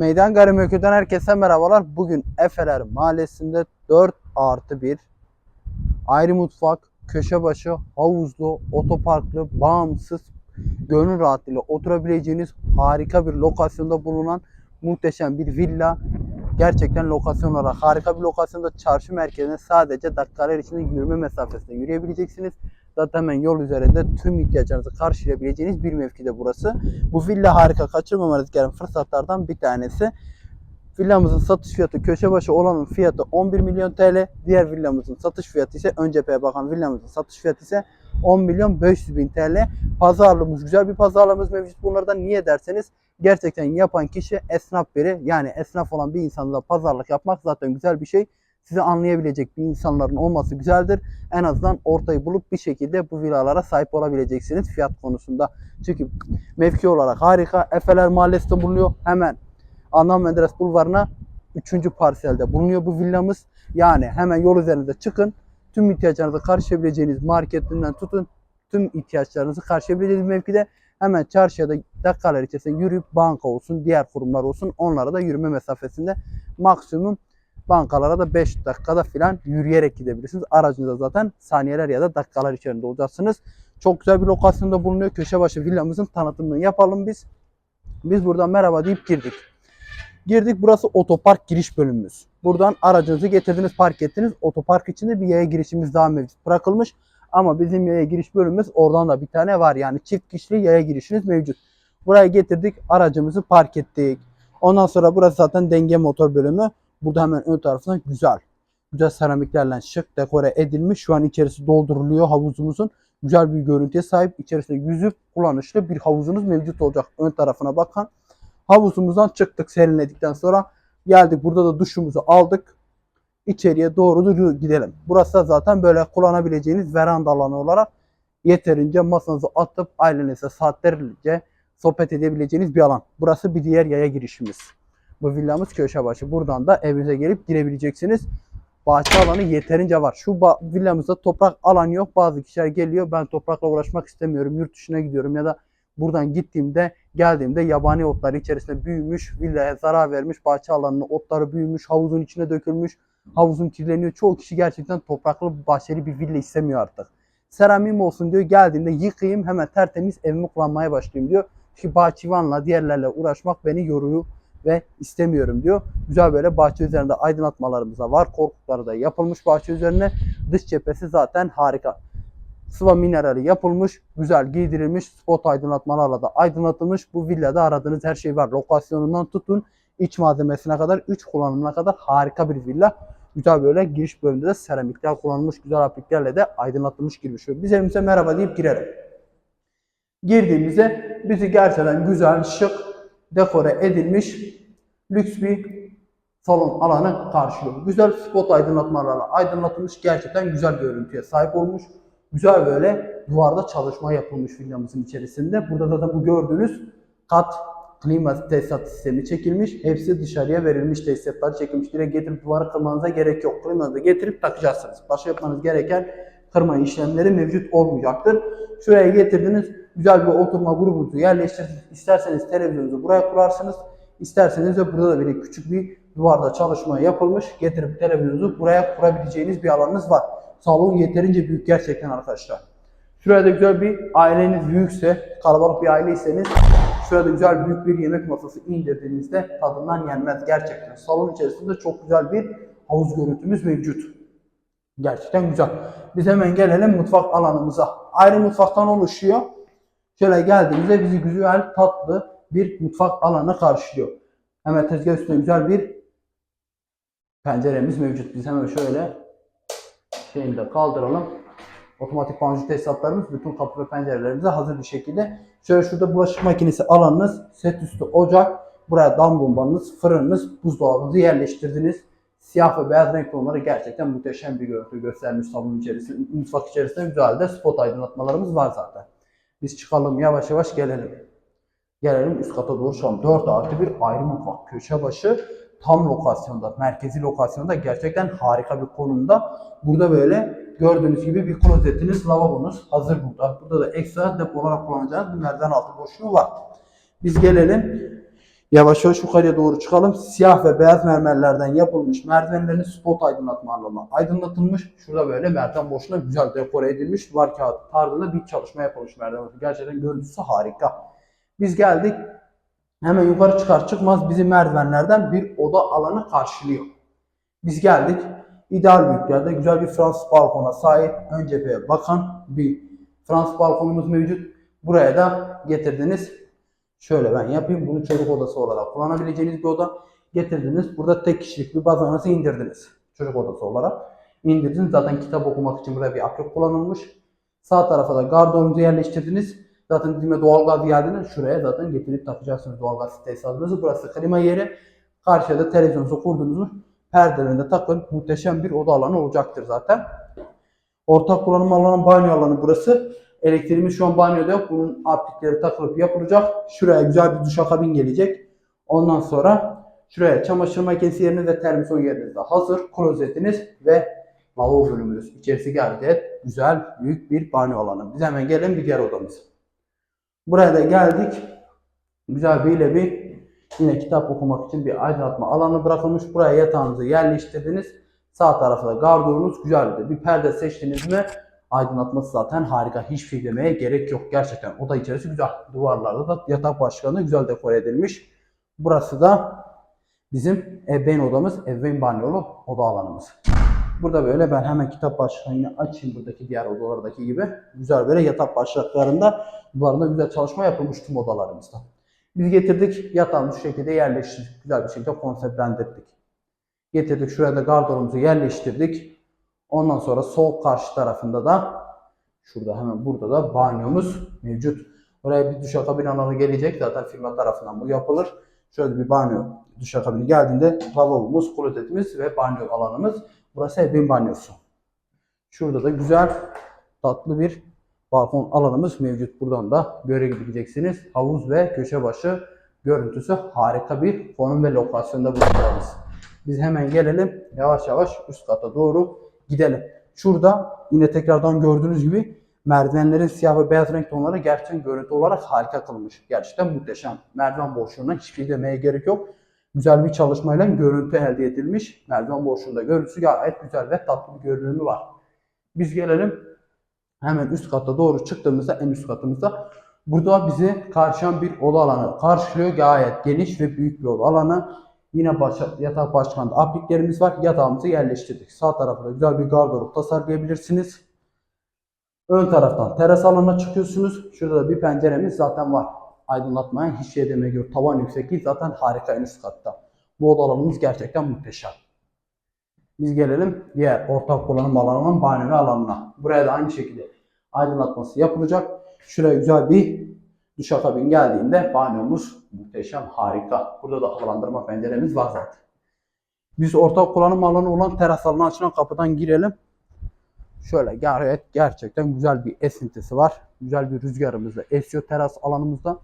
Meydan Gayrimenkul'den herkese merhabalar. Bugün Efeler Mahallesi'nde 4 artı 1 ayrı mutfak, köşe başı, havuzlu, otoparklı, bağımsız, gönül rahatlığıyla oturabileceğiniz harika bir lokasyonda bulunan muhteşem bir villa. Gerçekten lokasyon olarak harika bir lokasyonda çarşı merkezine sadece dakikalar içinde yürüme mesafesinde yürüyebileceksiniz. Zaten hemen yol üzerinde tüm ihtiyaçlarınızı karşılayabileceğiniz bir mevkide burası. Bu villa harika. Kaçırmamanız gereken fırsatlardan bir tanesi. Villamızın satış fiyatı köşe başı olanın fiyatı 11 milyon TL. Diğer villamızın satış fiyatı ise ön cepheye bakan villamızın satış fiyatı ise 10 milyon 500 bin TL. Pazarlığımız güzel bir pazarlığımız mevcut. Bunlardan niye derseniz gerçekten yapan kişi esnaf biri. Yani esnaf olan bir insanla pazarlık yapmak zaten güzel bir şey. Sizi anlayabilecek bir insanların olması güzeldir. En azından ortayı bulup bir şekilde bu villalara sahip olabileceksiniz fiyat konusunda. Çünkü mevki olarak harika. Efeler Mahallesi'nde bulunuyor. Hemen Adnan Menderes Bulvarı'na 3. parselde bulunuyor bu villamız. Yani hemen yol üzerinde çıkın. Tüm ihtiyaçlarınızı karşılayabileceğiniz marketinden tutun. Tüm ihtiyaçlarınızı karşılayabileceğiniz mevkide hemen çarşıya da dakikalar içerisinde yürüyüp banka olsun, diğer kurumlar olsun onlara da yürüme mesafesinde maksimum bankalara da 5 dakikada falan yürüyerek gidebilirsiniz. Aracınızda zaten saniyeler ya da dakikalar içerisinde olacaksınız. Çok güzel bir lokasyonda bulunuyor. Köşe başı villamızın tanıtımını yapalım biz. Biz buradan merhaba deyip girdik. Girdik burası otopark giriş bölümümüz. Buradan aracınızı getirdiniz park ettiniz. Otopark içinde bir yaya girişimiz daha mevcut bırakılmış. Ama bizim yaya giriş bölümümüz oradan da bir tane var. Yani çift kişili yaya girişiniz mevcut. Buraya getirdik aracımızı park ettik. Ondan sonra burası zaten denge motor bölümü. Burada hemen ön tarafında güzel. Güzel seramiklerle şık dekore edilmiş. Şu an içerisi dolduruluyor havuzumuzun. Güzel bir görüntüye sahip. İçerisinde yüzüp kullanışlı bir havuzunuz mevcut olacak. Ön tarafına bakan. Havuzumuzdan çıktık serinledikten sonra. Geldik burada da duşumuzu aldık. İçeriye doğru gidelim. Burası da zaten böyle kullanabileceğiniz veranda alanı olarak yeterince masanızı atıp ailenizle saatlerce sohbet edebileceğiniz bir alan. Burası bir diğer yaya girişimiz. Bu villamız köşe başı. Buradan da evinize gelip girebileceksiniz. Bahçe alanı yeterince var. Şu villamızda toprak alan yok. Bazı kişiler geliyor. Ben toprakla uğraşmak istemiyorum. Yurt dışına gidiyorum ya da buradan gittiğimde geldiğimde yabani otlar içerisinde büyümüş, villaya zarar vermiş, bahçe alanının otları büyümüş, havuzun içine dökülmüş, havuzun kirleniyor. Çoğu kişi gerçekten topraklı bahçeli bir villa istemiyor artık. Seramim olsun diyor. Geldiğimde yıkayayım hemen tertemiz evimi kullanmaya başlayayım diyor. Çünkü bahçıvanla diğerlerle uğraşmak beni yoruyor ve istemiyorum diyor. Güzel böyle bahçe üzerinde aydınlatmalarımız da var. Korkulukları da yapılmış bahçe üzerine. Dış cephesi zaten harika. Sıva minerali yapılmış, güzel giydirilmiş, spot aydınlatmalarla da aydınlatılmış. Bu villada aradığınız her şey var. Lokasyonundan tutun, iç malzemesine kadar, üç kullanımına kadar harika bir villa. Güzel böyle giriş bölümünde de seramikler kullanılmış, güzel apliklerle de aydınlatılmış girmiş. Biz evimize merhaba deyip girelim. Girdiğimizde bizi gerçekten güzel, şık, dekore edilmiş lüks bir salon alanı karşılıyor. Güzel spot aydınlatmalarla aydınlatılmış gerçekten güzel görüntüye sahip olmuş. Güzel böyle duvarda çalışma yapılmış villamızın içerisinde. Burada zaten bu gördüğünüz kat klima tesisat sistemi çekilmiş. Hepsi dışarıya verilmiş tesisatlar çekilmiş. Direkt getirip duvara kırmanıza gerek yok. Klimanızı getirip takacaksınız. Başka yapmanız gereken kırma işlemleri mevcut olmayacaktır. Şuraya getirdiniz. Güzel bir oturma grubunuzu yerleştirirsiniz. İsterseniz televizyonunuzu buraya kurarsınız. İsterseniz de burada da bir küçük bir duvarda çalışma yapılmış. Getirip televizyonunuzu buraya kurabileceğiniz bir alanınız var. Salon yeterince büyük gerçekten arkadaşlar. Şuraya da güzel bir aileniz büyükse, kalabalık bir aileyseniz şurada güzel büyük bir yemek masası indirdiğinizde tadından yenmez gerçekten. Salon içerisinde çok güzel bir havuz görüntümüz mevcut. Gerçekten güzel. Biz hemen gelelim mutfak alanımıza. Ayrı mutfaktan oluşuyor. Şöyle geldiğimizde bizi güzel, tatlı bir mutfak alanı karşılıyor. Hemen tezgah üstünde güzel bir penceremiz mevcut. Biz hemen şöyle şeyini de kaldıralım. Otomatik panjur tesisatlarımız bütün kapı ve pencerelerimize hazır bir şekilde. Şöyle şurada bulaşık makinesi alanınız, set üstü ocak, buraya dam bombanız, fırınınız, buzdolabınızı yerleştirdiniz. Siyah ve beyaz renkli onları gerçekten muhteşem bir görüntü göstermiş salon içerisinde. Mutfak içerisinde güzel de spot aydınlatmalarımız var zaten. Biz çıkalım yavaş yavaş gelelim. Gelelim üst kata doğru an 4 artı bir ayrı mutfak. Köşe başı tam lokasyonda, merkezi lokasyonda gerçekten harika bir konumda. Burada böyle gördüğünüz gibi bir klozetiniz, lavabonuz hazır burada. Burada da ekstra depo olarak kullanacağınız bir merdiven altı boşluğu var. Biz gelelim Yavaş yavaş yukarıya doğru çıkalım. Siyah ve beyaz mermerlerden yapılmış merdivenlerin spot aydınlatmalarla aydınlatılmış. Şurada böyle merdiven boşuna güzel dekore edilmiş. Duvar kağıdı tarzında bir çalışma yapılmış merdiven. Gerçekten görüntüsü harika. Biz geldik. Hemen yukarı çıkar çıkmaz bizim merdivenlerden bir oda alanı karşılıyor. Biz geldik. İdeal büyüklerde güzel bir Fransız balkona sahip ön cepheye bakan bir Fransız balkonumuz mevcut. Buraya da getirdiniz. Şöyle ben yapayım. Bunu çocuk odası olarak kullanabileceğiniz bir oda getirdiniz. Burada tek kişilik bir bazanası indirdiniz. Çocuk odası olarak indirdiniz. Zaten kitap okumak için buraya bir akrep kullanılmış. Sağ tarafa da gardırobunuzu yerleştirdiniz. Zaten dime doğalgaz geldiğinde şuraya zaten getirip takacaksınız doğalgaz tesisatınızı. Burası klima yeri. Karşıya da televizyonunuzu kurduğunuzu perdelerini de takın. Muhteşem bir oda alanı olacaktır zaten. Ortak kullanım alanı banyo alanı burası. Elektriğimiz şu an banyoda yok. Bunun aplikleri takılıp yapılacak. Şuraya güzel bir duşakabin gelecek. Ondan sonra şuraya çamaşır makinesi yeriniz ve termosol yeriniz de hazır. Klozetiniz ve lavabo bölümümüz. İçerisi gayet güzel, büyük bir banyo alanı. Biz hemen gelelim bir diğer odamız. Buraya da geldik. Güzel bir bir yine kitap okumak için bir aydınlatma alanı bırakılmış. Buraya yatağınızı yerleştirdiniz. Sağ tarafta gardırobunuz güzeldi. Bir perde seçtiniz mi aydınlatması zaten harika. Hiçbir şey demeye gerek yok. Gerçekten oda içerisi güzel. Duvarlarda da yatak başlığında güzel dekore edilmiş. Burası da bizim ebeveyn odamız, ebeveyn banyolu oda alanımız. Burada böyle ben hemen kitap başlığını açayım buradaki diğer odalardaki gibi. Güzel böyle yatak başlıklarında duvarında güzel çalışma yapılmış tüm odalarımızda. Biz getirdik yatağımızı şu şekilde yerleştirdik. Güzel bir şekilde konseptlendirdik. Getirdik şuraya da gardırobumuzu yerleştirdik. Ondan sonra sol karşı tarafında da şurada hemen burada da banyomuz mevcut. Oraya bir duşakabin alanı gelecek. Zaten firma tarafından bu yapılır. Şöyle bir banyo duşakabini geldiğinde lavabomuz, klozetimiz ve banyo alanımız. Burası evin banyosu. Şurada da güzel tatlı bir balkon alanımız mevcut. Buradan da görebileceksiniz. Havuz ve köşe başı görüntüsü harika bir konum ve lokasyonda bulunduğumuz. Biz hemen gelelim yavaş yavaş üst kata doğru gidelim. Şurada yine tekrardan gördüğünüz gibi merdivenlerin siyah ve beyaz renk tonları gerçekten görüntü olarak harika kılınmış. Gerçekten muhteşem. Merdiven boşluğuna hiçbir şey demeye gerek yok. Güzel bir çalışmayla görüntü elde edilmiş. Merdiven boşluğunda görüntüsü gayet güzel ve tatlı bir görünümü var. Biz gelelim hemen üst kata doğru çıktığımızda en üst katımızda burada bizi karşılayan bir oda alanı karşılıyor. Gayet geniş ve büyük bir oda alanı. Yine baş, yatak başkanında apliklerimiz var. Yatağımızı yerleştirdik. Sağ tarafta güzel bir gardırop tasarlayabilirsiniz. Ön taraftan teras alanına çıkıyorsunuz. Şurada da bir penceremiz zaten var. Aydınlatmaya hiç şey demeye yok. Tavan yüksekliği zaten harika en üst katta. Bu oda alanımız gerçekten muhteşem. Biz gelelim diğer ortak kullanım alanının banyo alanına. Buraya da aynı şekilde aydınlatması yapılacak. Şuraya güzel bir duşakabin geldiğinde banyomuz muhteşem, harika. Burada da havalandırma penceremiz var zaten. Biz ortak kullanım alanı olan teras alanına açılan kapıdan girelim. Şöyle gayet gerçekten güzel bir esintisi var. Güzel bir rüzgarımız da esiyor teras alanımızda.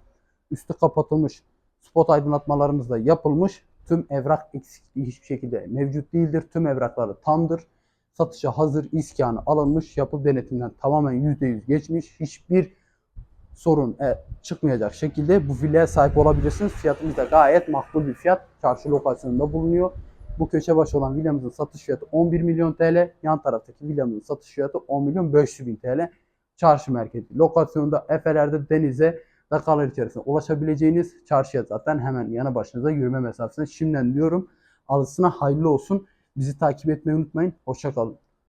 Üstü kapatılmış. Spot aydınlatmalarımız da yapılmış. Tüm evrak eksikliği hiçbir şekilde mevcut değildir. Tüm evrakları tamdır. Satışa hazır iskanı alınmış. Yapı denetiminden tamamen %100 geçmiş. Hiçbir sorun e, çıkmayacak şekilde bu villaya sahip olabilirsiniz. Fiyatımız da gayet makbul bir fiyat. Çarşı lokasyonunda bulunuyor. Bu köşe başı olan villamızın satış fiyatı 11 milyon TL. Yan taraftaki villamızın satış fiyatı 10 milyon 500 bin TL. Çarşı merkezi lokasyonda Efeler'de denize dakikalar içerisinde ulaşabileceğiniz çarşıya zaten hemen yanı başınıza yürüme mesafesinde. Şimdiden diyorum alısına hayırlı olsun. Bizi takip etmeyi unutmayın. Hoşçakalın.